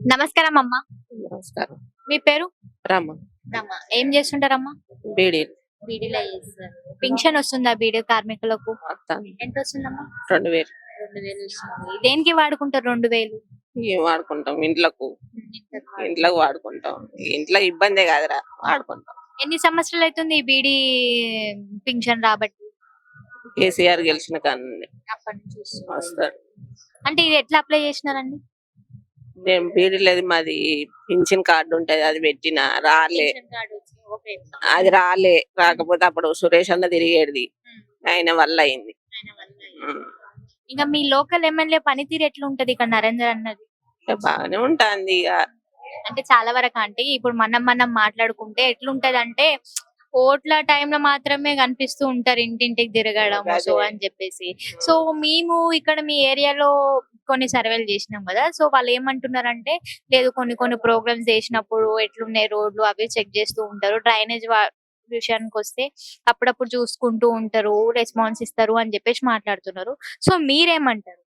నమస్కారం అమ్మా నమస్కారం. మీ పేరు? రమ్మ రమ్మ ఏం చేస్తుంటారమ్మా? బీడీ. బీడీలో చేస్తారు పింఛన్ వస్తుందా బీడీ కార్మికులకు? ఎంత వస్తుందమ్మా? రెండు వేలు. రెండు వేలు వస్తుంది. దేనికి వాడుకుంటారు రెండు వేలు? ఏం వాడుకుంటాం? ఇంట్లకు. ఇంట్లోకి. వాడుకుంటాం. ఇంట్లో ఇబ్బందే కాదురా. వాడుకుంటాం. ఎన్ని సంవత్సరాలు అవుతుంది ఈ బీడీ పింఛన్ రాబట్టి? కేసీఆర్ గెలిచిన కానీ అప్పటి నుంచి వస్తుంది. వస్తారు. అంటే ఇది ఎట్లా అప్లై చేసినారండి? నేను బీడీలేదు మాది పింఛన్ కార్డు ఉంటది అది పెట్టిన రాలే. అది రాలే రాకపోతే అప్పుడు సురేష్ అన్న తిరిగేది. ఆయన వల్ల అయింది. ఇంకా మీ లోకల్ ఎమ్మెల్యే పనితీరు ఎట్లా ఉంటది ఇక్కడ నరేందర్ అన్నది బాగానే ఉంటుంది ఇక అంటే చాలా వరకు అంటే ఇప్పుడు మనం మనం మాట్లాడుకుంటే ఎట్లుంటది అంటే ఓట్ల టైంలో మాత్రమే కనిపిస్తూ ఉంటారు ఇంటింటికి తిరగడం. సో అని చెప్పేసి సో మేము ఇక్కడ మీ ఏరియాలో కొన్ని సర్వేలు చేసినాం కదా. సో వాళ్ళు ఏమంటున్నారంటే లేదు కొన్ని కొన్ని ప్రోగ్రామ్స్ చేసినప్పుడు ఎట్లున్నాయి రోడ్లు అవి చెక్ చేస్తూ ఉంటారు. డ్రైనేజ్ విషయానికి వస్తే అప్పుడప్పుడు చూసుకుంటూ ఉంటారు రెస్పాన్స్ ఇస్తారు అని చెప్పేసి మాట్లాడుతున్నారు. సో మీరేమంటారు?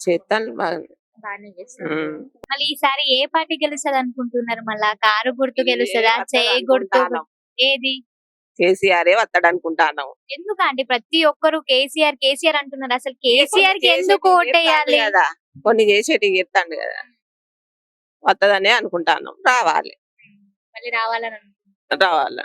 చేస్తాను బాగానే బాగానే చేస్తారు. ఉమ్. మళ్ళీ ఈసారి ఏ పార్టీ గెలుస్తుంది అనుకుంటున్నారు మళ్ళా? కారు గుర్తు గెలుస్తుందా? చేయి గుర్తు. ఏది? కేసీఆర్ వస్తాడు అనుకుంటాను ఎందుకంటే ప్రతి ఒక్కరు కేసీఆర్ కేసీఆర్ అంటున్నారు. అసలు కేసీఆర్కి ఎందుకు ఓటేయాలి కదా. కొన్ని చేసేటి చెప్తాండు కదా. వత్తదనే అనుకుంటాను రావాలి. మళ్ళీ రావాలని అనుకుంటున్నారు. రావాలి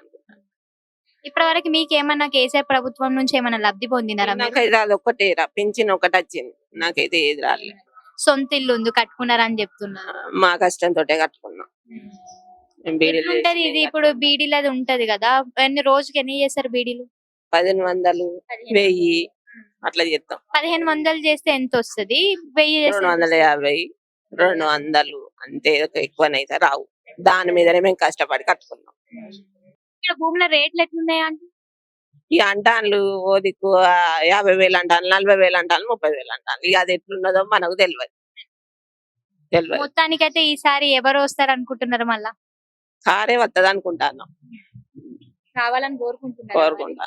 ఇప్పటి వరకు మీకు ఏమన్నా కేసీఆర్ ప్రభుత్వం నుంచి ఏమన్నా లబ్ధి పొందినారా? నాకైతే అది ఒక్కటేరా పింఛన్ ఒకటి వచ్చింది నాకైతే ఏది రాలేదు. సొంత ఇల్లు ఉంది కట్టుకున్నారని చెప్తున్నారు. మా కష్టంతో కట్టుకున్నాం. ఉంటది ఇది? ఇప్పుడు బీడీలు అది ఉంటది కదా. ఎన్ని రోజుకి ఎన్ని చేస్తారు బీడీలు? పదిహేను వందలు వెయ్యి అట్లా చేస్తాం పదిహేను వందలు చేస్తే ఎంత వస్తది వెయ్యి రెండు వందల? యాభై రెండు వందలు అంతే. ఎక్కువనైతే రావు. దాని మీదనే మేము కష్టపడి కట్టుకున్నాం. ఇక్కడ భూముల రేట్లు ఎట్లున్నాయి అంటే ఈ అంటాన్లు ఓ దిక్కు ఆ, యాభై వేలు అంటాను నలభై వేలు అంటాను ముప్పై వేలు అంటాను ఇక అది ఎట్లున్నదో మనకు తెలియదు తెలియదు మొత్తానికైతే ఈసారి ఎవరు వస్తారు అనుకుంటున్నారు మళ్ళా? కారే వత్తది అనుకుంటాను కావాలని కోరుకుంటున్నారు కోరుకుంటా.